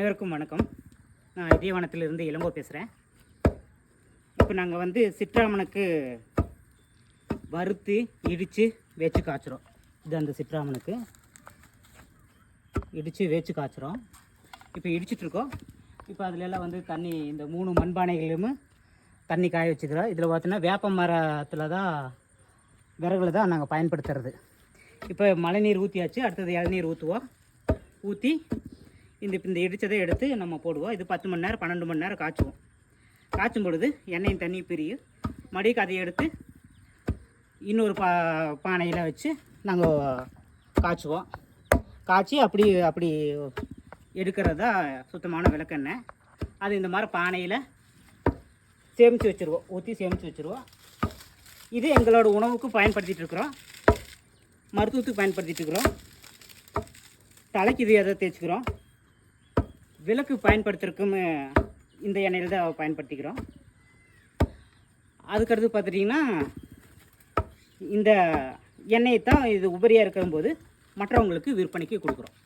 அனைவருக்கும் வணக்கம். நான் இதயவனத்திலிருந்து இளங்கோ பேசுகிறேன் இப்போ நாங்கள் வந்து சிற்றாமனுக்கு வறுத்து இடித்து வேச்சு காய்ச்சுறோம். இது அந்த சிற்றாமனுக்கு. இடித்து வேச்சு காய்ச்சுறோம். இப்போ இடிச்சிட்ருக்கோம் இப்போ அதிலெல்லாம் வந்து தண்ணி இந்த மூணு மண்பானைகளிலும் தண்ணி காய வச்சுக்கிறோம். இதில் பார்த்தீங்கன்னா வேப்ப மரத்தில் தான் விறகுல தான் நாங்கள் பயன்படுத்துறது. இப்போ மழைநீர் ஊற்றியாச்சு அடுத்தது இளநீர் ஊற்றுவோம் ஊற்றி இந்த இந்த இடித்ததை எடுத்து நம்ம போடுவோம். இது பத்து மணி நேரம் பன்னெண்டு மணி நேரம் காய்ச்சுவோம். காய்ச்சும் பொழுது எண்ணெயும் தண்ணி பிரியும். மறுபடியும் அதை எடுத்து இன்னொரு பா பானையில் வச்சு நாங்கள் காய்ச்சுவோம். காய்ச்சி அப்படி அப்படி எடுக்கிறது தான் சுத்தமான விளக்கெண்ணெய். அது இந்த மாதிரி பானையில் சேமித்து வச்சுருவோம். ஊற்றி சேமித்து வச்சுருவோம். இது எங்களோட உணவுக்கு பயன்படுத்திகிட்டு இருக்கிறோம். மருத்துவத்துக்கு பயன்படுத்திட்டு இருக்கிறோம். தலைக்கு இது எதை தேய்ச்சிக்கிறோம். விளக்கு பயன்படுத்துறதுக்கும் இந்த எண்ணெயில் தான் பயன்படுத்திக்கிறோம். அதுக்கடுத்து பார்த்துட்டிங்கன்னா இந்த எண்ணெயை தான் இது உபரியாக இருக்கும்போது மற்றவங்களுக்கு விற்பனைக்கு கொடுக்குறோம்.